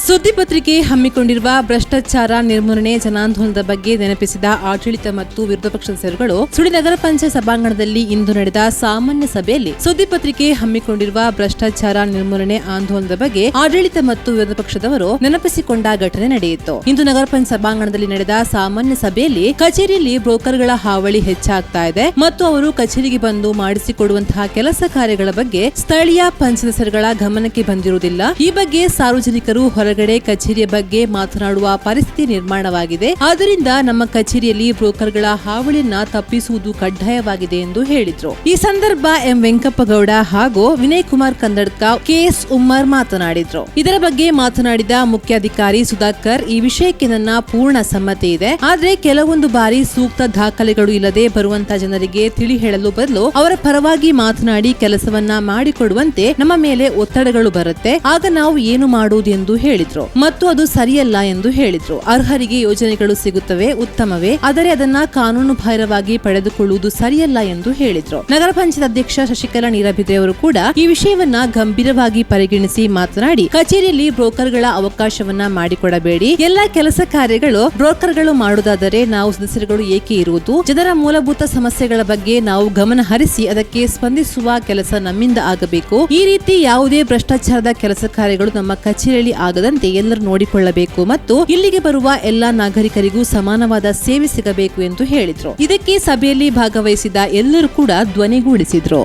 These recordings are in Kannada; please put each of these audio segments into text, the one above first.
ಸುದ್ದಿ ಪತ್ರಿಕೆ ಹಮ್ಮಿಕೊಂಡಿರುವ ಭ್ರಷ್ಟಾಚಾರ ನಿರ್ಮೂಲನೆ ಜನಾಂದೋಲನದ ಬಗ್ಗೆ ನೆನಪಿಸಿದ ಆಡಳಿತ ಮತ್ತು ವಿರೋಧ ಪಕ್ಷ ಸದಸ್ಯರುಗಳು ಸುಳಿ ನಗರ ಪಂಚಾಯತ್ ಸಭಾಂಗಣದಲ್ಲಿ ಇಂದು ನಡೆದ ಸಾಮಾನ್ಯ ಸಭೆಯಲ್ಲಿ ಸುದ್ದಿ ಪತ್ರಿಕೆ ಹಮ್ಮಿಕೊಂಡಿರುವ ಭ್ರಷ್ಟಾಚಾರ ನಿರ್ಮೂಲನೆ ಆಂದೋಲನದ ಬಗ್ಗೆ ಆಡಳಿತ ಮತ್ತು ವಿರೋಧ ಪಕ್ಷದವರು ನೆನಪಿಸಿಕೊಂಡ ಘಟನೆ ನಡೆಯಿತು. ಇಂದು ನಗರ ಪಂಚಾಯತ್ ಸಭಾಂಗಣದಲ್ಲಿ ನಡೆದ ಸಾಮಾನ್ಯ ಸಭೆಯಲ್ಲಿ ಕಚೇರಿಯಲ್ಲಿ ಬ್ರೋಕರ್ಗಳ ಹಾವಳಿ ಹೆಚ್ಚಾಗ್ತಾ ಇದೆ ಮತ್ತು ಅವರು ಕಚೇರಿಗೆ ಬಂದು ಮಾಡಿಸಿಕೊಡುವಂತಹ ಕೆಲಸ ಕಾರ್ಯಗಳ ಬಗ್ಗೆ ಸ್ಥಳೀಯ ಪಂಚಾಯತ್ ಸದಸ್ಯರುಗಳ ಗಮನಕ್ಕೆ ಬಂದಿರುವುದಿಲ್ಲ. ಈ ಬಗ್ಗೆ ಸಾರ್ವಜನಿಕರು ಹೊರಗಡೆ ಕಚೇರಿಯ ಬಗ್ಗೆ ಮಾತನಾಡುವ ಪರಿಸ್ಥಿತಿ ನಿರ್ಮಾಣವಾಗಿದೆ. ಆದ್ದರಿಂದ ನಮ್ಮ ಕಚೇರಿಯಲ್ಲಿ ಬ್ರೋಕರ್ಗಳ ಹಾವಳಿಯನ್ನ ತಪ್ಪಿಸುವುದು ಕಡ್ಡಾಯವಾಗಿದೆ ಎಂದು ಹೇಳಿದ್ರು. ಈ ಸಂದರ್ಭ ಎಂ ವೆಂಕಪ್ಪಗೌಡ ಹಾಗೂ ವಿನಯ್ ಕುಮಾರ್ ಕಂದಡ್ಕ ಕೆಎಸ್ ಉಮ್ಮರ್ ಮಾತನಾಡಿದ್ರು. ಇದರ ಬಗ್ಗೆ ಮಾತನಾಡಿದ ಮುಖ್ಯಾಧಿಕಾರಿ ಸುಧಾಕರ್, ಈ ವಿಷಯಕ್ಕೆ ನನ್ನ ಪೂರ್ಣ ಸಮ್ಮತಿ ಇದೆ. ಆದ್ರೆ ಕೆಲವೊಂದು ಬಾರಿ ಸೂಕ್ತ ದಾಖಲೆಗಳು ಇಲ್ಲದೆ ಬರುವಂತ ಜನರಿಗೆ ತಿಳಿ ಹೇಳಲು ಬದಲು ಅವರ ಪರವಾಗಿ ಮಾತನಾಡಿ ಕೆಲಸವನ್ನ ಮಾಡಿಕೊಡುವಂತೆ ನಮ್ಮ ಮೇಲೆ ಒತ್ತಡಗಳು ಬರುತ್ತೆ. ಆಗ ನಾವು ಏನು ಮಾಡುವುದೆಂದು ಹೇಳಿದ್ರು. ಮತ್ತು ಅದು ಸರಿಯಲ್ಲ ಎಂದು ಹೇಳಿದ್ರು. ಅರ್ಹರಿಗೆ ಯೋಜನೆಗಳು ಸಿಗುತ್ತವೆ, ಉತ್ತಮವೇ, ಆದರೆ ಅದನ್ನ ಕಾನೂನು ಬಾಹಿರವಾಗಿ ಪಡೆದುಕೊಳ್ಳುವುದು ಸರಿಯಲ್ಲ ಎಂದು ಹೇಳಿದ್ರು. ನಗರ ಪಂಚಾಯತ್ ಅಧ್ಯಕ್ಷ ಶಶಿಕಲಾ ನೀರಭಿದ್ರೆ ಅವರು ಕೂಡ ಈ ವಿಷಯವನ್ನ ಗಂಭೀರವಾಗಿ ಪರಿಗಣಿಸಿ ಮಾತನಾಡಿ, ಕಚೇರಿಯಲ್ಲಿ ಬ್ರೋಕರ್ಗಳ ಅವಕಾಶವನ್ನ ಮಾಡಿಕೊಡಬೇಡಿ. ಎಲ್ಲಾ ಕೆಲಸ ಕಾರ್ಯಗಳು ಬ್ರೋಕರ್ಗಳು ಮಾಡುವುದಾದರೆ ನಾವು ಸದಸ್ಯರುಗಳು ಏಕೆ ಇರುವುದು? ಜನರ ಮೂಲಭೂತ ಸಮಸ್ಯೆಗಳ ಬಗ್ಗೆ ನಾವು ಗಮನ ಹರಿಸಿ ಅದಕ್ಕೆ ಸ್ಪಂದಿಸುವ ಕೆಲಸ ನಮ್ಮಿಂದ ಆಗಬೇಕು. ಈ ರೀತಿ ಯಾವುದೇ ಭ್ರಷ್ಟಾಚಾರದ ಕೆಲಸ ಕಾರ್ಯಗಳು ನಮ್ಮ ಕಚೇರಿಯಲ್ಲಿ ಆಗದಂತೆ ಎಲ್ಲರೂ ನೋಡಿಕೊಳ್ಳಬೇಕು ಮತ್ತು ಇಲ್ಲಿಗೆ ಬರುವ ಎಲ್ಲಾ ನಾಗರಿಕರಿಗೂ ಸಮಾನವಾದ ಸೇವೆ ಸಿಗಬೇಕು ಎಂದು ಹೇಳಿದ್ರು. ಇದಕ್ಕೆ ಸಭೆಯಲ್ಲಿ ಭಾಗವಹಿಸಿದ ಎಲ್ಲರೂ ಕೂಡ ಧ್ವನಿಗೂಡಿಸಿದ್ರು.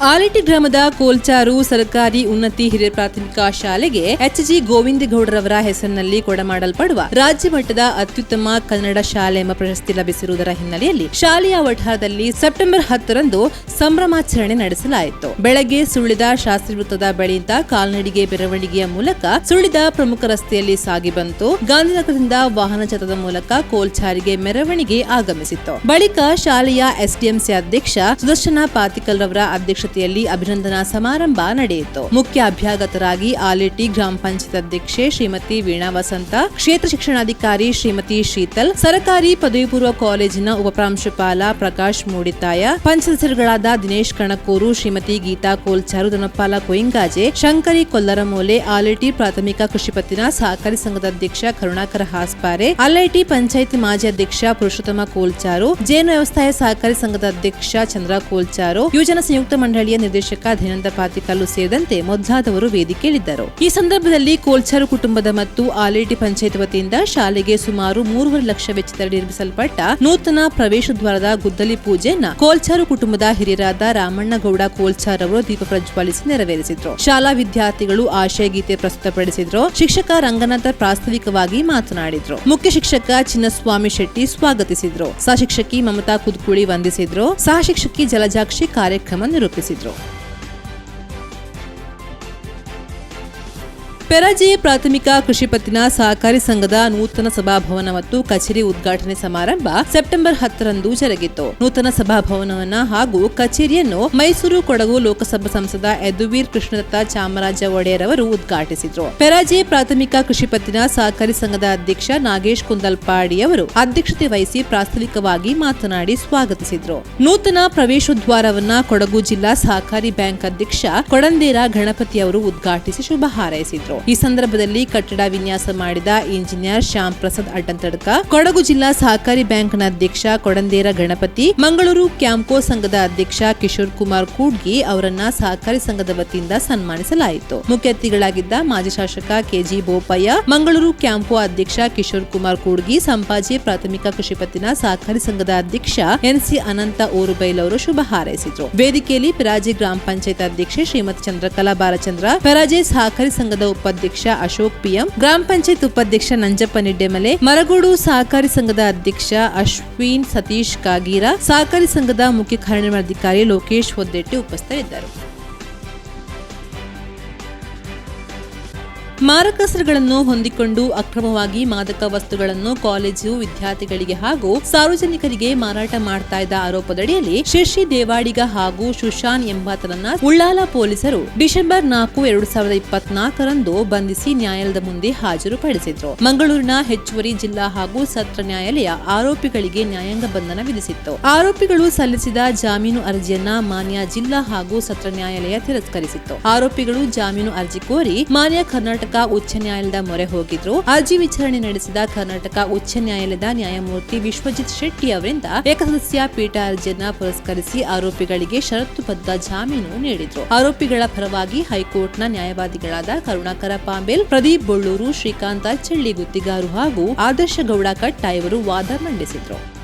ಆಲಿಟಿ ಗ್ರಾಮದ ಕೋಲ್ಚಾರು ಸರ್ಕಾರಿ ಉನ್ನತಿ ಹಿರಿಯ ಪ್ರಾಥಮಿಕ ಶಾಲೆಗೆ ಎಚ್ ಜಿ ಗೋವಿಂದಗೌಡರವರ ಹೆಸರಿನಲ್ಲಿ ಕೊಡಮಾಡಲ್ಪಡುವ ರಾಜ್ಯ ಮಟ್ಟದ ಅತ್ಯುತ್ತಮ ಕನ್ನಡ ಶಾಲೆ ಎಂಬ ಪ್ರಶಸ್ತಿ ಲಭಿಸಿರುವುದರ ಹಿನ್ನೆಲೆಯಲ್ಲಿ ಶಾಲೆಯ ವಠಾರದಲ್ಲಿ ಸೆಪ್ಟೆಂಬರ್ ಹತ್ತರಂದು ಸಂಭ್ರಮಾಚರಣೆ ನಡೆಸಲಾಯಿತು. ಬೆಳಗ್ಗೆ ಸುಳಿದ ಶಾಸ್ತ್ರಿ ವೃತ್ತದ ಬಳಿಯಿಂದ ಕಾಲ್ನಡಿಗೆ ಮೆರವಣಿಗೆಯ ಮೂಲಕ ಸುಳಿದ ಪ್ರಮುಖ ರಸ್ತೆಯಲ್ಲಿ ಸಾಗಿ ಬಂತು. ಗಾಂಧಿನಗರದಿಂದ ವಾಹನ ಚತದ ಮೂಲಕ ಕೋಲ್ಚಾರಿಗೆ ಮೆರವಣಿಗೆ ಆಗಮಿಸಿತು ಬಳಿಕ ಶಾಲೆಯ ಎಸ್ಡಿಎಂಸಿ ಅಧ್ಯಕ್ಷ ಸುದರ್ಶನ ಪಾತಿಕಲ್ ರವರ ಅಧ್ಯಕ್ಷತೆಯಲ್ಲಿ ಅಭಿನಂದನಾ ಸಮಾರಂಭ ನಡೆಯಿತು. ಮುಖ್ಯ ಅಭ್ಯಾಗತರಾಗಿ ಆಲಿಟಿ ಗ್ರಾಮ ಪಂಚಾಯತ್ ಅಧ್ಯಕ್ಷೆ ಶ್ರೀಮತಿ ವೀಣಾ ವಸಂತ, ಕ್ಷೇತ್ರ ಶಿಕ್ಷಣಾಧಿಕಾರಿ ಶ್ರೀಮತಿ ಶೀತಲ್, ಸರಕಾರಿ ಪದವಿ ಪೂರ್ವ ಕಾಲೇಜಿನ ಉಪಪ್ರಾಂಶುಪಾಲ ಪ್ರಕಾಶ್ ಮೂಡಿತಾಯ ಪಂಚಸದಸ್ಯರುಗಳಾದ ದಿನೇಶ್ ಕಣಕೂರು, ಶ್ರೀಮತಿ ಗೀತಾ ಕೋಲ್ಚಾರು ಧನಪಾಲ ಕೊಯಿಂಗಾಜೆ, ಶಂಕರಿ ಕೊಲ್ಲರಮೂಲೆ, ಆಲೇಟಿ ಪ್ರಾಥಮಿಕ ಕೃಷಿ ಪತ್ತಿನ ಸಹಕಾರಿ ಸಂಘದ ಅಧ್ಯಕ್ಷ ಕರುಣಾಕರ ಹಾಸ್ಪಾರೆ ಅಲ್ಐಟಿ ಪಂಚಾಯತ್ ಮಾಜಿ ಅಧ್ಯಕ್ಷ ಪುರುಷೋತ್ತಮ ಕೋಲ್ಚಾರು, ಜೇನು ವ್ಯವಸಾಯ ಸಹಕಾರಿ ಸಂಘದ ಅಧ್ಯಕ್ಷ ಚಂದ್ರ ಕೋಲ್ಚಾರು, ಯುವಜನ ಸಂಯುಕ್ತ ಮಂಡಳಿಯ ನಿರ್ದೇಶಕ ದಿನಂದ ಪಾತಿಕಲ್ಲು ಸೇರಿದಂತೆ ಮೊದಲಾದವರು ವೇದಿಕೆಯಲ್ಲಿದ್ದರು ಈ ಸಂದರ್ಭದಲ್ಲಿ ಕೋಲ್ಚಾರು ಕುಟುಂಬದ ಮತ್ತು ಆಲೇಟಿ ಪಂಚಾಯತ್ ವತಿಯಿಂದ ಶಾಲೆಗೆ ಸುಮಾರು ಮೂರುವರೆ ಲಕ್ಷ ವೆಚ್ಚದಲ್ಲಿ ನಿರ್ಮಿಸಲ್ಪಟ್ಟ ನೂತನ ಪ್ರವೇಶ ದ್ವಾರದ ಗುದ್ದಲಿ ಪೂಜೆಯನ್ನು ಕೋಲ್ಚಾರು ಕುಟುಂಬದ ಹಿರಿಯರಾದ ರಾಮಣ್ಣಗೌಡ ಕೋಲ್ಚಾರ್ ಅವರು ದೀಪ ಪ್ರಜ್ವಾಲಿಸಿ ನೆರವೇರಿಸಿದ್ರು ಶಾಲಾ ವಿದ್ಯಾರ್ಥಿಗಳು ಆಶಯ ಗೀತೆ ಪ್ರಸ್ತುತಪಡಿಸಿದ್ರು ಶಿಕ್ಷಕ ರಂಗನಾಥ ಪ್ರಾಸ್ತಾವಿಕವಾಗಿ ಮಾತನಾಡಿದ್ರು ಮುಖ್ಯ ಶಿಕ್ಷಕ ಚಿನ್ನಸ್ವಾಮಿ ಶೆಟ್ಟಿ ಸ್ವಾಗತಿಸಿದ್ರು ಸಹ ಶಿಕ್ಷಕಿ ಮಮತಾ ಕುದ್ಕುಳಿ ವಂದಿಸಿದ್ರು ಸಹ ಶಿಕ್ಷಕಿ ಜಲಜಾಕ್ಷಿ ಕಾರ್ಯಕ್ರಮ ನಿರೂಪಿಸಿದ್ರು ছিদ্র ಪೆರಾಜೆ ಪ್ರಾಥಮಿಕ ಕೃಷಿ ಪತ್ತಿನ ಸಹಕಾರಿ ಸಂಘದ ನೂತನ ಸಭಾಭವನ ಮತ್ತು ಕಚೇರಿ ಉದ್ಘಾಟನೆ ಸಮಾರಂಭ ಸೆಪ್ಟೆಂಬರ್ ಹತ್ತರಂದು ಜರುಗಿತು. ನೂತನ ಸಭಾಭವನವನ್ನ ಹಾಗೂ ಕಚೇರಿಯನ್ನು ಮೈಸೂರು ಕೊಡಗು ಲೋಕಸಭಾ ಸಂಸದ ಯದುವೀರ್ ಕೃಷ್ಣದತ್ತ ಚಾಮರಾಜ ಒಡೆಯರ್ ಅವರು ಉದ್ಘಾಟಿಸಿದ್ರು. ಪೆರಾಜೆ ಪ್ರಾಥಮಿಕ ಕೃಷಿ ಪತ್ತಿನ ಸಹಕಾರಿ ಸಂಘದ ಅಧ್ಯಕ್ಷ ನಾಗೇಶ್ ಕುಂದಲ್ಪಾಡಿ ಅವರು ಅಧ್ಯಕ್ಷತೆ ವಹಿಸಿ ಪ್ರಾಸ್ತಾವಿಕವಾಗಿ ಮಾತನಾಡಿ ಸ್ವಾಗತಿಸಿದ್ರು. ನೂತನ ಪ್ರವೇಶೋದ್ವಾರವನ್ನ ಕೊಡಗು ಜಿಲ್ಲಾ ಸಹಕಾರಿ ಬ್ಯಾಂಕ್ ಅಧ್ಯಕ್ಷ ಕೊಡಂದೇರ ಗಣಪತಿ ಅವರು ಉದ್ಘಾಟಿಸಿ ಶುಭ ಹಾರೈಸಿದ್ರು. ಈ ಸಂದರ್ಭದಲ್ಲಿ ಕಟ್ಟಡ ವಿನ್ಯಾಸ ಮಾಡಿದ ಇಂಜಿನಿಯರ್ ಶ್ಯಾಮ್ ಪ್ರಸಾದ್ ಅಡ್ಡಂತಡ್ಕ, ಕೊಡಗು ಜಿಲ್ಲಾ ಸಹಕಾರಿ ಬ್ಯಾಂಕ್ನ ಅಧ್ಯಕ್ಷ ಕೊಡಂದೇರ ಗಣಪತಿ, ಮಂಗಳೂರು ಕ್ಯಾಂಪೋ ಸಂಘದ ಅಧ್ಯಕ್ಷ ಕಿಶೋರ್ ಕುಮಾರ್ ಕೂಡ್ಗಿ ಅವರನ್ನ ಸಹಕಾರಿ ಸಂಘದ ವತಿಯಿಂದ ಸನ್ಮಾನಿಸಲಾಯಿತು. ಮುಖ್ಯ ಅತಿಥಿಗಳಾಗಿದ್ದ ಮಾಜಿ ಶಾಸಕ ಕೆಜಿ ಬೋಪಯ್ಯ, ಮಂಗಳೂರು ಕ್ಯಾಂಪೋ ಅಧ್ಯಕ್ಷ ಕಿಶೋರ್ ಕುಮಾರ್ ಕೂಡ್ಗಿ, ಸಂಪಾಜಿ ಪ್ರಾಥಮಿಕ ಕೃಷಿ ಪತ್ತಿನ ಸಹಕಾರಿ ಸಂಘದ ಅಧ್ಯಕ್ಷ ಎನ್ಸಿ ಅನಂತ ಓರುಬೈಲ್ ಅವರು ಶುಭ ಹಾರೈಸಿದ್ರು. ವೇದಿಕೆಯಲ್ಲಿ ಪಿರಾಜಿ ಗ್ರಾಮ ಪಂಚಾಯತ್ ಅಧ್ಯಕ್ಷೆ ಶ್ರೀಮತಿ ಚಂದ್ರಕಲಾ ಬಾಲಚಂದ್ರ, ಪೆರಾಜೆ ಸಹಕಾರಿ ಸಂಘದ ಉಪಾಧ್ಯಕ್ಷ ಅಶೋಕ್ ಪಿಎಂ, ಗ್ರಾಮ ಪಂಚಾಯತ್ ಉಪಾಧ್ಯಕ್ಷ ನಂಜಪ್ಪ ನಿಡ್ಡೆಮಲೆ ಮರಗೋಡು ಸಹಕಾರಿ ಸಂಘದ ಅಧ್ಯಕ್ಷ ಅಶ್ವಿನ್ ಸತೀಶ್ ಕಾಗೀರ, ಸಹಕಾರಿ ಸಂಘದ ಮುಖ್ಯ ಕಾರ್ಯನಿರ್ವಹಣಾಧಿಕಾರಿ ಲೋಕೇಶ್ ಹೊದ್ದೆಟ್ಟಿ ಉಪಸ್ಥಿತರಿದ್ದರು. ಮಾರಕಸ್ತ್ರಗಳನ್ನು ಹೊಂದಿಕೊಂಡು ಅಕ್ರಮವಾಗಿ ಮಾದಕ ವಸ್ತುಗಳನ್ನು ಕಾಲೇಜು ವಿದ್ಯಾರ್ಥಿಗಳಿಗೆ ಹಾಗೂ ಸಾರ್ವಜನಿಕರಿಗೆ ಮಾರಾಟ ಮಾಡ್ತಾ ಇದ್ದ ಆರೋಪದಡಿಯಲ್ಲಿ ಶಶಿ ದೇವಾಡಿಗ ಹಾಗೂ ಸುಶಾನ್ ಎಂಬಾತನನ್ನ ಉಳ್ಳಾಲ ಪೊಲೀಸರು ಡಿಸೆಂಬರ್ ನಾಲ್ಕು, ಎರಡು ಸಾವಿರದ ಇಪ್ಪತ್ನಾಲ್ಕರಂದು ಬಂಧಿಸಿ ನ್ಯಾಯಾಲಯದ ಮುಂದೆ ಹಾಜರುಪಡಿಸಿದ್ರು. ಮಂಗಳೂರಿನ ಹೆಚ್ಚುವರಿ ಜಿಲ್ಲಾ ಹಾಗೂ ಸತ್ರ ನ್ಯಾಯಾಲಯ ಆರೋಪಿಗಳಿಗೆ ನ್ಯಾಯಾಂಗ ಬಂಧನ ವಿಧಿಸಿತ್ತು. ಆರೋಪಿಗಳು ಸಲ್ಲಿಸಿದ ಜಾಮೀನು ಅರ್ಜಿಯನ್ನ ಮಾನ್ಯ ಜಿಲ್ಲಾ ಹಾಗೂ ಸತ್ರ ನ್ಯಾಯಾಲಯ ತಿರಸ್ಕರಿಸಿತ್ತು. ಆರೋಪಿಗಳು ಜಾಮೀನು ಅರ್ಜಿ ಕೋರಿ ಮಾನ್ಯ ಕರ್ನಾಟಕ ಉಚ್ಚ ನ್ಯಾಯಾಲಯದ ಮೊರೆ ಹೋಗಿದ್ರು. ಅರ್ಜಿ ವಿಚಾರಣೆ ನಡೆಸಿದ ಕರ್ನಾಟಕ ಉಚ್ಚ ನ್ಯಾಯಾಲಯದ ನ್ಯಾಯಮೂರ್ತಿ ವಿಶ್ವಜಿತ್ ಶೆಟ್ಟಿ ಅವರಿಂದ ಏಕಸದಸ್ಯ ಪೀಠ ಅರ್ಜಿಯನ್ನ ಪುರಸ್ಕರಿಸಿ ಆರೋಪಿಗಳಿಗೆ ಷರತ್ತುಬದ್ಧ ಜಾಮೀನು ನೀಡಿದ್ರು. ಆರೋಪಿಗಳ ಪರವಾಗಿ ಹೈಕೋರ್ಟ್ನ ನ್ಯಾಯವಾದಿಗಳಾದ ಕರುಣಾಕರ ಪಾಂಬೇಲ್, ಪ್ರದೀಪ್ ಬೊಳ್ಳೂರು, ಶ್ರೀಕಾಂತ ಚಳ್ಳಿ ಗುತ್ತಿಗಾರು ಹಾಗೂ ಆದರ್ಶ ಗೌಡ ಕಟ್ಟ ಇವರು ವಾದ ಮಂಡಿಸಿದ್ರು.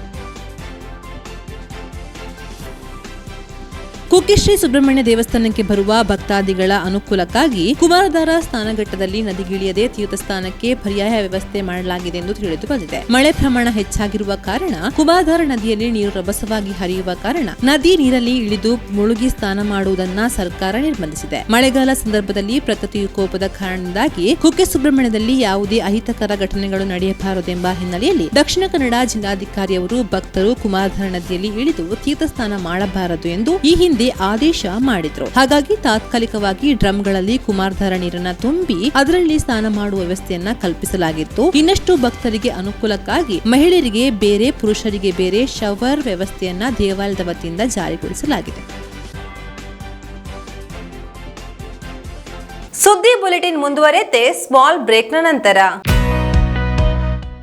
ಕುಕ್ಕೆಶ್ರೀ ಸುಬ್ರಹ್ಮಣ್ಯ ದೇವಸ್ಥಾನಕ್ಕೆ ಬರುವ ಭಕ್ತಾದಿಗಳ ಅನುಕೂಲಕ್ಕಾಗಿ ಕುಮಾರಧಾರ ಸ್ನಾನಘಟ್ಟದಲ್ಲಿ ನದಿಗಿಳಿಯದೆ ತೀರ್ಥಸ್ಥಾನಕ್ಕೆ ಪರ್ಯಾಯ ವ್ಯವಸ್ಥೆ ಮಾಡಲಾಗಿದೆ ಎಂದು ತಿಳಿದು ಬಂದಿದೆ ಮಳೆ ಪ್ರಮಾಣ ಹೆಚ್ಚಾಗಿರುವ ಕಾರಣ ಕುಮಾರಧಾರ ನದಿಯಲ್ಲಿ ನೀರು ರಭಸವಾಗಿ ಹರಿಯುವ ಕಾರಣ ನದಿ ನೀರಲ್ಲಿ ಇಳಿದು ಮುಳುಗಿ ಸ್ನಾನ ಮಾಡುವುದನ್ನ ಸರ್ಕಾರ ನಿರ್ಬಂಧಿಸಿದೆ. ಮಳೆಗಾಲ ಸಂದರ್ಭದಲ್ಲಿ ಪ್ರಕೃತಿ ವಿಕೋಪದ ಕಾರಣದಿಂದಾಗಿ ಕುಕ್ಕೆ ಸುಬ್ರಹ್ಮಣ್ಯದಲ್ಲಿ ಯಾವುದೇ ಅಹಿತಕರ ಘಟನೆಗಳು ನಡೆಯಬಾರದೆಂಬ ಹಿನ್ನೆಲೆಯಲ್ಲಿ ದಕ್ಷಿಣ ಕನ್ನಡ ಜಿಲ್ಲಾಧಿಕಾರಿಯವರು ಭಕ್ತರು ಕುಮಾರಧಾರ ನದಿಯಲ್ಲಿ ಇಳಿದು ತೀರ್ಥಸ್ನಾನ ಮಾಡಬಾರದು ಎಂದು ಈ ಹಿಂದೆ ಆದೇಶ ಮಾಡಿದ್ರು. ಹಾಗಾಗಿ ತಾತ್ಕಾಲಿಕವಾಗಿ ಡ್ರಮ್ಗಳಲ್ಲಿ ಕುಮಾರಧಾರ ನೀರನ್ನ ತುಂಬಿ ಅದರಲ್ಲಿ ಸ್ನಾನ ಮಾಡುವ ವ್ಯವಸ್ಥೆಯನ್ನ ಕಲ್ಪಿಸಲಾಗಿತ್ತು. ಇನ್ನಷ್ಟು ಭಕ್ತರಿಗೆ ಅನುಕೂಲಕ್ಕಾಗಿ ಮಹಿಳೆಯರಿಗೆ ಬೇರೆ, ಪುರುಷರಿಗೆ ಬೇರೆ ಶವರ್ ವ್ಯವಸ್ಥೆಯನ್ನ ದೇವಾಲಯದ ವತಿಯಿಂದ ಜಾರಿಗೊಳಿಸಲಾಗಿದೆ. ಸುದ್ದಿ ಬುಲೆಟಿನ್ ಮುಂದುವರೆತೆ ಸ್ಮಾಲ್ ಬ್ರೇಕ್ನ ನಂತರ.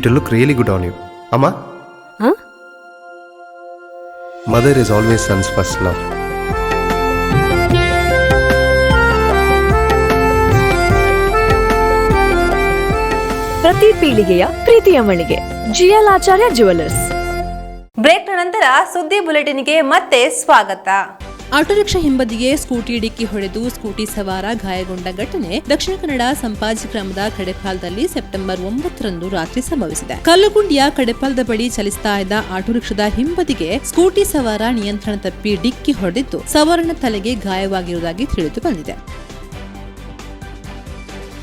It look really good on you ಅಮ್ಮ ಹ? Mother is always sons first love ಪ್ರತಿ ಪೀಳಿಗೆಯ ಪ್ರೀತಿಯ ಮಳಿಗೆ. ಜಿಎಲ್ ಆಚಾರ್ಯ ಜುವೆಲ್ಲರ್ಸ್ ಬ್ರೇಕ್ನ ನಂತರ ಸುದ್ದಿ ಬುಲೆಟಿನ್ಗೆ ಮತ್ತೆ ಸ್ವಾಗತ. ಆಟೋ ರಿಕ್ಷಾ ಹಿಂಬದಿಗೆ ಸ್ಕೂಟಿ ಡಿಕ್ಕಿ ಹೊಡೆದು ಸ್ಕೂಟಿ ಸವಾರ ಗಾಯಗೊಂಡ ಘಟನೆ ದಕ್ಷಿಣ ಕನ್ನಡ ಸಂಪಾಜಿ ಗ್ರಾಮದ ಕಡೆಪಾಲದಲ್ಲಿ ಸೆಪ್ಟೆಂಬರ್ ಒಂಬತ್ತರಂದು ರಾತ್ರಿ ಸಂಭವಿಸಿದೆ. ಕಲ್ಲುಗುಂಡಿಯ ಕಡೆಪಾಲದ ಬಳಿ ಚಲಿಸ್ತಾ ಇದ್ದ ಆಟೋ ರಿಕ್ಷಾದ ಹಿಂಬದಿಗೆ ಸ್ಕೂಟಿ ಸವಾರ ನಿಯಂತ್ರಣ ತಪ್ಪಿ ಡಿಕ್ಕಿ ಹೊಡೆದಿದ್ದು, ಸವಾರನ ತಲೆಗೆ ಗಾಯವಾಗಿರುವುದಾಗಿ ತಿಳಿದು ಬಂದಿದೆ.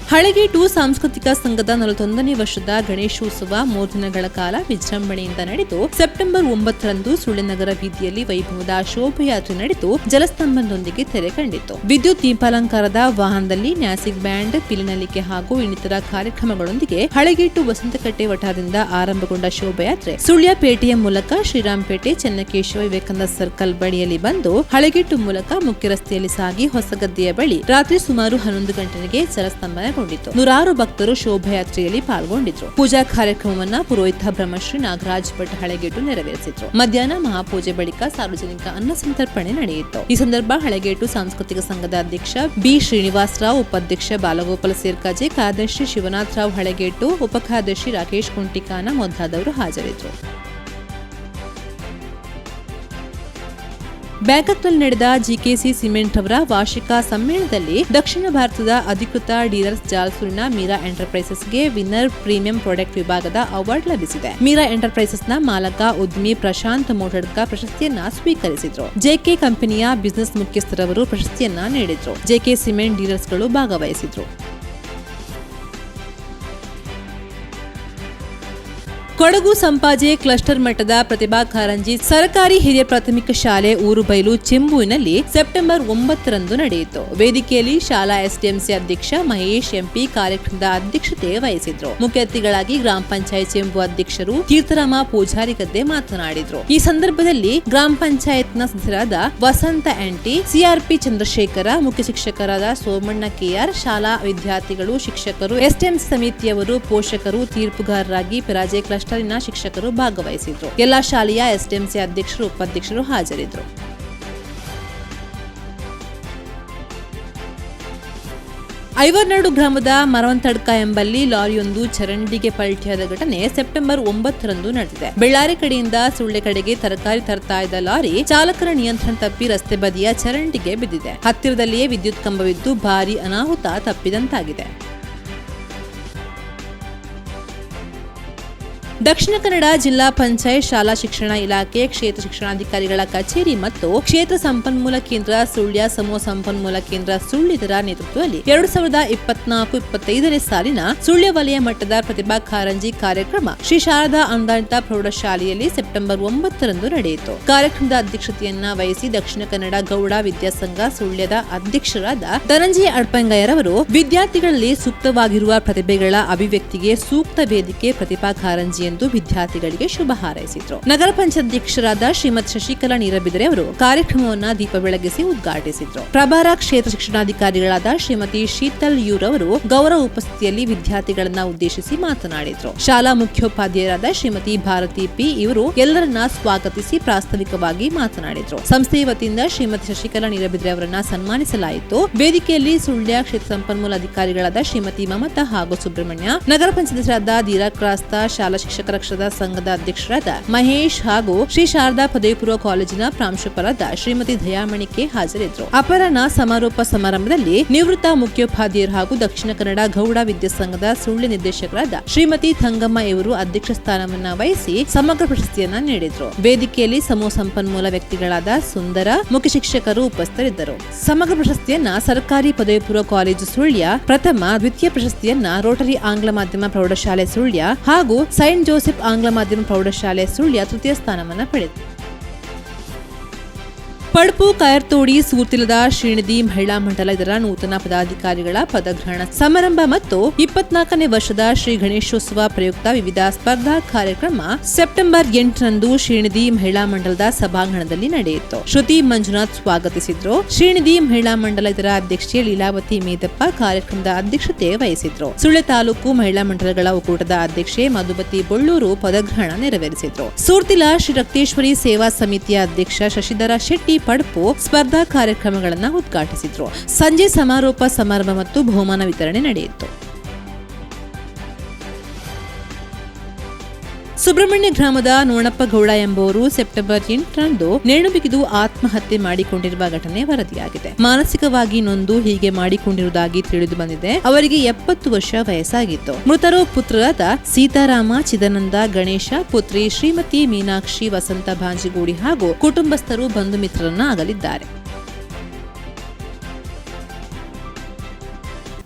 ಹಳೆಗೇಟು ಸಾಂಸ್ಕೃತಿಕ ಸಂಘದ ನಲವತ್ತೊಂದನೇ ವರ್ಷದ ಗಣೇಶೋತ್ಸವ ಮೂರು ದಿನಗಳ ಕಾಲ ವಿಜೃಂಭಣೆಯಿಂದ ನಡೆದು ಸೆಪ್ಟೆಂಬರ್ ಒಂಬತ್ತರಂದು ಸುಳ್ಯನಗರ ಬೀದಿಯಲ್ಲಿ ವೈಭವದ ಶೋಭಯಾತ್ರೆ ನಡೆದು ಜಲಸ್ತಂಭದೊಂದಿಗೆ ತೆರೆ ಕಂಡಿತು ವಿದ್ಯುತ್ ದೀಪಾಲಂಕಾರದ ವಾಹನದಲ್ಲಿ ನ್ಯಾಸಿಕ್ ಬ್ಯಾಂಡ್ ಪಿಲಿನಲಿಕೆ ಹಾಗೂ ಇನ್ನಿತರ ಕಾರ್ಯಕ್ರಮಗಳೊಂದಿಗೆ ಹಳೆಗೇಟು ವಸಂತಕಟ್ಟೆ ವಠಾರದಿಂದ ಆರಂಭಗೊಂಡ ಶೋಭಯಾತ್ರೆ ಸುಳ್ಯಪೇಟೆಯ ಮೂಲಕ ಶ್ರೀರಾಮಪೇಟೆ ಚೆನ್ನಕೇಶವ ವಿವೇಕಾನಂದ ಸರ್ಕಲ್ ಬಳಿಯಲ್ಲಿ ಬಂದು ಹಳೆಗೇಟು ಮೂಲಕ ಮುಖ್ಯ ರಸ್ತೆಯಲ್ಲಿ ಸಾಗಿ ಹೊಸಗದ್ದೆಯ ಬಳಿ ರಾತ್ರಿ ಸುಮಾರು ಹನ್ನೊಂದು ಗಂಟೆಗೆ ಜಲಸ್ತಂಭನಗೊಂಡಿತ್ತು ನೂರಾರು ಭಕ್ತರು ಶೋಭಾಯಾತ್ರೆಯಲ್ಲಿ ಪಾಲ್ಗೊಂಡಿದ್ರು. ಪೂಜಾ ಕಾರ್ಯಕ್ರಮವನ್ನ ಪುರೋಹಿತ ಬ್ರಹ್ಮಶ್ರೀ ನಾಗರಾಜ್ ಭಟ್ ಹಳೆಗೇಟು ನೆರವೇರಿಸಿದ್ರು. ಮಧ್ಯಾಹ್ನ ಮಹಾಪೂಜೆ ಬಳಿಕ ಸಾರ್ವಜನಿಕ ಅನ್ನ ಸಂತರ್ಪಣೆ ನಡೆಯಿತು. ಈ ಸಂದರ್ಭ ಹಳೆಗೇಟು ಸಾಂಸ್ಕೃತಿಕ ಸಂಘದ ಅಧ್ಯಕ್ಷ ಬಿ. ಶ್ರೀನಿವಾಸ್ ರಾವ್ ಉಪಾಧ್ಯಕ್ಷ ಬಾಲಗೋಪಾಲ ಸೇರ್ಕಾಜೆ, ಕಾರ್ಯದರ್ಶಿ ಶಿವನಾಥ್ ರಾವ್ ಹಳೆಗೇಟು, ಉಪಕಾರ್ಯದರ್ಶಿ ರಾಕೇಶ್ ಕುಂಟಿಕಾನ ಮೊದಲಾದವರು ಹಾಜರಿದ್ದರು ಬ್ಯಾಂಕಾಕ್ನಲ್ಲಿ ನಡೆದ ಜಿಕೆಸಿ ಸಿಮೆಂಟ್ ಅವರ ವಾರ್ಷಿಕ ಸಮ್ಮೇಳನದಲ್ಲಿ ದಕ್ಷಿಣ ಭಾರತದ ಅಧಿಕೃತ ಡೀಲರ್ಸ್ ಜಾಲ್ಸೂರಿನ ಮೀರಾ ಎಂಟರ್ಪ್ರೈಸಸ್ಗೆ ವಿನ್ನರ್ ಪ್ರೀಮಿಯಂ ಪ್ರಾಡಕ್ಟ್ ವಿಭಾಗದ ಅವಾರ್ಡ್ ಲಭಿಸಿದೆ. ಮೀರಾ ಎಂಟರ್ಪ್ರೈಸಸ್ನ ಮಾಲಕ ಉದ್ಯಮಿ ಪ್ರಶಾಂತ್ ಮೋಟಡ್ಕ ಪ್ರಶಸ್ತಿಯನ್ನ ಸ್ವೀಕರಿಸಿದ್ರು. ಜೆಕೆ ಕಂಪನಿಯ ಬಿಸಿನೆಸ್ ಮುಖ್ಯಸ್ಥರವರು ಪ್ರಶಸ್ತಿಯನ್ನ ನೀಡಿದ್ರು. ಜೆಕೆ ಸಿಮೆಂಟ್ ಡೀಲರ್ಸ್ಗಳು ಭಾಗವಹಿಸಿದ್ರು. ಕೊಡಗು ಸಂಪಾಜೆ ಕ್ಲಸ್ಟರ್ ಮಟ್ಟದ ಪ್ರತಿಭಾ ಕಾರಂಜಿ ಸರ್ಕಾರಿ ಹಿರಿಯ ಪ್ರಾಥಮಿಕ ಶಾಲೆ ಊರುಬೈಲು ಚೆಂಬುವಿನಲ್ಲಿ ಸೆಪ್ಟೆಂಬರ್ ಒಂಬತ್ತರಂದು ನಡೆಯಿತು. ವೇದಿಕೆಯಲ್ಲಿ ಶಾಲಾ ಎಸ್ಡಿಎಂಸಿ ಅಧ್ಯಕ್ಷ ಮಹೇಶ್ ಎಂಪಿ ಕಾರ್ಯಕ್ರಮದ ಅಧ್ಯಕ್ಷತೆ ವಹಿಸಿದ್ರು. ಮುಖ್ಯ ಅತಿಥಿಗಳಾಗಿ ಗ್ರಾಮ ಪಂಚಾಯತ್ ಚೆಂಬು ಅಧ್ಯಕ್ಷರು ತೀರ್ಥರಾಮ ಪೂಜಾರಿ ಗದ್ದೆ ಮಾತನಾಡಿದ್ರು. ಈ ಸಂದರ್ಭದಲ್ಲಿ ಗ್ರಾಮ ಪಂಚಾಯತ್ನ ಸದಸ್ಯರಾದ ವಸಂತ ಆಂಟಿ, ಸಿಆರ್ಪಿ ಚಂದ್ರಶೇಖರ, ಮುಖ್ಯ ಶಿಕ್ಷಕರಾದ ಸೋಮಣ್ಣ ಕೆಆರ್, ಶಾಲಾ ವಿದ್ಯಾರ್ಥಿಗಳು, ಶಿಕ್ಷಕರು, ಎಸ್ಡಿಎಂಸಿ ಸಮಿತಿಯವರು, ಪೋಷಕರು, ತೀರ್ಪುಗಾರರಾಗಿ ಪಿರಾಜೆ ಕ್ಲಸ್ಟರಿನ ಶಿಕ್ಷಕರು ಭಾಗವಹಿಸಿದ್ರು. ಎಲ್ಲಾ ಶಾಲೆಯ ಎಸ್ಡಿಎಂಸಿ ಅಧ್ಯಕ್ಷರು, ಉಪಾಧ್ಯಕ್ಷರು ಹಾಜರಿದ್ದರು. ಐವರ್ನಾಡು ಗ್ರಾಮದ ಮರವಂತಡ್ಕ ಎಂಬಲ್ಲಿ ಲಾರಿಯೊಂದು ಚರಂಡಿಗೆ ಪಲ್ಟಿಯಾದ ಘಟನೆ ಸೆಪ್ಟೆಂಬರ್ ಒಂಬತ್ತರಂದು ನಡೆದಿದೆ. ಬೆಳ್ಳಾರಿ ಕಡೆಯಿಂದ ಸುಳ್ಳೆ ಕಡೆಗೆ ತರಕಾರಿ ತರ್ತಾ ಇದ್ದ ಲಾರಿ ಚಾಲಕರ ನಿಯಂತ್ರಣ ತಪ್ಪಿ ರಸ್ತೆ ಬದಿಯ ಚರಂಡಿಗೆ ಬಿದ್ದಿದೆ. ಹತ್ತಿರದಲ್ಲಿಯೇ ವಿದ್ಯುತ್ ಕಂಬವಿದ್ದು ಭಾರಿ ಅನಾಹುತ ತಪ್ಪಿದಂತಾಗಿದೆ. ದಕ್ಷಿಣ ಕನ್ನಡ ಜಿಲ್ಲಾ ಪಂಚಾಯತ್ ಶಾಲಾ ಶಿಕ್ಷಣ ಇಲಾಖೆ, ಕ್ಷೇತ್ರ ಶಿಕ್ಷಣಾಧಿಕಾರಿಗಳ ಕಚೇರಿ ಮತ್ತು ಕ್ಷೇತ್ರ ಸಂಪನ್ಮೂಲ ಕೇಂದ್ರ ಸುಳ್ಯ ಸಮೂಹ ಸಂಪನ್ಮೂಲ ಕೇಂದ್ರ ಸುಳ್ಳಿದರ ನೇತೃತ್ವದಲ್ಲಿ ಎರಡು ಸಾವಿರದ ಇಪ್ಪತ್ನಾಲ್ಕು ಇಪ್ಪತ್ತೈದನೇ ಸಾಲಿನ ಸುಳ್ಯ ವಲಯ ಮಟ್ಟದ ಪ್ರತಿಭಾ ಕಾರಂಜಿ ಕಾರ್ಯಕ್ರಮ ಶ್ರೀ ಶಾರದಾ ಅನುದಾನಿತ ಪ್ರೌಢಶಾಲೆಯಲ್ಲಿ ಸೆಪ್ಟೆಂಬರ್ ಒಂಬತ್ತರಂದು ನಡೆಯಿತು. ಕಾರ್ಯಕ್ರಮದ ಅಧ್ಯಕ್ಷತೆಯನ್ನ ವಹಿಸಿ ದಕ್ಷಿಣ ಕನ್ನಡ ಗೌಡ ವಿದ್ಯಾಸಂಘ ಸುಳ್ಯದ ಅಧ್ಯಕ್ಷರಾದ ಧನಂಜಯ ಅಡ್ಪಂಗಯ್ಯರವರು ವಿದ್ಯಾರ್ಥಿಗಳಲ್ಲಿ ಸೂಕ್ತವಾಗಿರುವ ಪ್ರತಿಭೆಗಳ ಅಭಿವ್ಯಕ್ತಿಗೆ ಸೂಕ್ತ ವೇದಿಕೆ ಪ್ರತಿಭಾ ಕಾರಂಜಿ ಎಂದು ವಿದ್ಯಾರ್ಥಿಗಳಿಗೆ ಶುಭ ಹಾರೈಸಿದ್ರು. ನಗರ ಪಂಚಾಧ್ಯಕ್ಷರಾದ ಶ್ರೀಮತ್ ಶಶಿಕಲಾ ನೀರಬಿದರೆ ಅವರು ಕಾರ್ಯಕ್ರಮವನ್ನ ದೀಪ ಬೆಳಗಿಸಿ ಉದ್ಘಾಟಿಸಿದ್ರು. ಪ್ರಭಾರ ಕ್ಷೇತ್ರ ಶಿಕ್ಷಣಾಧಿಕಾರಿಗಳಾದ ಶ್ರೀಮತಿ ಶೀತಲ್ ಯೂರ್ ಅವರು ಗೌರವ ಉಪಸ್ಥಿತಿಯಲ್ಲಿ ವಿದ್ಯಾರ್ಥಿಗಳನ್ನ ಉದ್ದೇಶಿಸಿ ಮಾತನಾಡಿದ್ರು. ಶಾಲಾ ಮುಖ್ಯೋಪಾಧ್ಯಾಯರಾದ ಶ್ರೀಮತಿ ಭಾರತಿ ಪಿ ಇವರು ಎಲ್ಲರನ್ನ ಸ್ವಾಗತಿಸಿ ಪ್ರಾಸ್ತಾವಿಕವಾಗಿ ಮಾತನಾಡಿದ್ರು. ಸಂಸ್ಥೆಯ ವತಿಯಿಂದ ಶ್ರೀಮತಿ ಶಶಿಕಲಾ ನೀರಬಿದ್ರೆ ಅವರನ್ನ ಸನ್ಮಾನಿಸಲಾಯಿತು. ವೇದಿಕೆಯಲ್ಲಿ ಸುಳ್ಯ ಕ್ಷೇತ್ರ ಸಂಪನ್ಮೂಲ ಅಧಿಕಾರಿಗಳಾದ ಶ್ರೀಮತಿ ಮಮತಾ ಹಾಗೂ ಸುಬ್ರಹ್ಮಣ್ಯ, ನಗರ ಪಂಚಾಯತ್ ದೀರಾಕ್ರಾಸ್ತ ಶಾಲಾ ಶಿಕ್ಷಕರ ಕ್ಷೇತ್ರದ ಸಂಘದ ಅಧ್ಯಕ್ಷರಾದ ಮಹೇಶ್ ಹಾಗೂ ಶ್ರೀ ಶಾರದಾ ಪದವಿ ಪೂರ್ವ ಕಾಲೇಜಿನ ಪ್ರಾಂಶುಪಾಲರಾದ ಶ್ರೀಮತಿ ದಯಾಮಣಿಕೆ ಹಾಜರಿದ್ದರು. ಅಪರನ ಸಮಾರೋಪ ಸಮಾರಂಭದಲ್ಲಿ ನಿವೃತ್ತ ಮುಖ್ಯೋಪಾಧ್ಯಾಯರು ಹಾಗೂ ದಕ್ಷಿಣ ಕನ್ನಡ ಗೌಡ ವಿದ್ಯಾಸಂಘದ ಸುಳ್ಳಿ ನಿರ್ದೇಶಕರಾದ ಶ್ರೀಮತಿ ಥಂಗಮ್ಮ ಇವರು ಅಧ್ಯಕ್ಷ ಸ್ಥಾನವನ್ನು ವಹಿಸಿ ಸಮಗ್ರ ಪ್ರಶಸ್ತಿಯನ್ನ ನೀಡಿದ್ರು. ವೇದಿಕೆಯಲ್ಲಿ ಸಮೂಹ ಸಂಪನ್ಮೂಲ ವ್ಯಕ್ತಿಗಳಾದ ಸುಂದರ, ಮುಖ್ಯ ಶಿಕ್ಷಕರು ಉಪಸ್ಥಿತರಿದ್ದರು. ಸಮಗ್ರ ಪ್ರಶಸ್ತಿಯನ್ನ ಸರ್ಕಾರಿ ಪದವಿ ಪೂರ್ವ ಕಾಲೇಜು ಸುಳ್ಯ, ಪ್ರಥಮ, ದ್ವಿತೀಯ ಪ್ರಶಸ್ತಿಯನ್ನ ರೋಟರಿ ಆಂಗ್ಲ ಮಾಧ್ಯಮ ಪ್ರೌಢಶಾಲೆ ಸುಳ್ಯ ಹಾಗೂ ಸೈಂಟ್ ಜೋಸೆಫ್ ಆಂಗ್ಲ ಮಾಧ್ಯಮ ಪ್ರೌಢಶಾಲೆ ಸುಳ್ಯ ತೃತೀಯ ಸ್ಥಾನವನ್ನು ಪಡೆದರು ಪಡ್ಪು, ಕಯರ್ತೋಡಿ, ಸೂರ್ತಿಲದ, ಶ್ರೀನಿಧಿ, ಮಹಿಳಾ ಮಂಡಲ ಇದರ ನೂತನ ಪದಾಧಿಕಾರಿಗಳ ಪದಗ್ರಹಣ ಸಮಾರಂಭ ಮತ್ತು ಇಪ್ಪತ್ನಾಲ್ಕನೇ ವರ್ಷದ ಶ್ರೀ ಗಣೇಶೋತ್ಸವ ಪ್ರಯುಕ್ತ ವಿವಿಧ ಸ್ಪರ್ಧಾ ಕಾರ್ಯಕ್ರಮ ಸೆಪ್ಟೆಂಬರ್ ಎಂಟರಂದು ಶ್ರೀನಿಧಿ ಮಹಿಳಾ ಮಂಡಲದ ಸಭಾಂಗಣದಲ್ಲಿ ನಡೆಯಿತು. ಶ್ರುತಿ ಮಂಜುನಾಥ್ ಸ್ವಾಗತಿಸಿದ್ರು. ಶ್ರೀನಿಧಿ ಮಹಿಳಾ ಮಂಡಲ ಇದರ ಅಧ್ಯಕ್ಷೆ ಲೀಲಾವತಿ ಮೇದಪ್ಪ ಕಾರ್ಯಕ್ರಮದ ಅಧ್ಯಕ್ಷತೆ ವಹಿಸಿದ್ರು. ಸುಳ್ಯ ತಾಲೂಕು ಮಹಿಳಾ ಮಂಡಲಗಳ ಒಕ್ಕೂಟದ ಅಧ್ಯಕ್ಷೆ ಮಧುಮತಿ ಬೊಳ್ಳೂರು ಪದಗ್ರಹಣ ನೆರವೇರಿಸಿದ್ರು. ಸೂರ್ತಿಲ ಶ್ರೀ ರಕ್ತೇಶ್ವರಿ ಸೇವಾ ಸಮಿತಿಯ ಅಧ್ಯಕ್ಷ ಶಶಿಧರ ಶೆಟ್ಟಿ ಪಡ್ಪು ಸ್ಪರ್ಧಾ ಕಾರ್ಯಕ್ರಮಗಳನ್ನು ಉದ್ಘಾಟಿಸಿದ್ರು. ಸಂಜೆ ಸಮಾರೋಪ ಸಮಾರಂಭ ಮತ್ತು ಬಹುಮಾನ ವಿತರಣೆ ನಡೆಯಿತು. ಸುಬ್ರಹ್ಮಣ್ಯ ಗ್ರಾಮದ ನೋಣಪ್ಪ ಗೌಡ ಎಂಬುವರು ಸೆಪ್ಟೆಂಬರ್ ಎಂಟರಂದು ನೇಣು ಬಿಗಿದು ಆತ್ಮಹತ್ಯೆ ಮಾಡಿಕೊಂಡಿರುವ ಘಟನೆ ವರದಿಯಾಗಿದೆ. ಮಾನಸಿಕವಾಗಿ ನೊಂದು ಹೀಗೆ ಮಾಡಿಕೊಂಡಿರುವುದಾಗಿ ತಿಳಿದು ಬಂದಿದೆ. ಅವರಿಗೆ ಎಪ್ಪತ್ತು ವರ್ಷ ವಯಸ್ಸಾಗಿತ್ತು. ಮೃತರು ಪುತ್ರರಾದ ಸೀತಾರಾಮ, ಚಿದಾನಂದ, ಗಣೇಶ, ಪುತ್ರಿ ಶ್ರೀಮತಿ ಮೀನಾಕ್ಷಿ, ವಸಂತ ಭಾಂಜಿಗೂಡಿ ಹಾಗೂ ಕುಟುಂಬಸ್ಥರು, ಬಂಧು ಮಿತ್ರರನ್ನ ಅಗಲಿದ್ದಾರೆ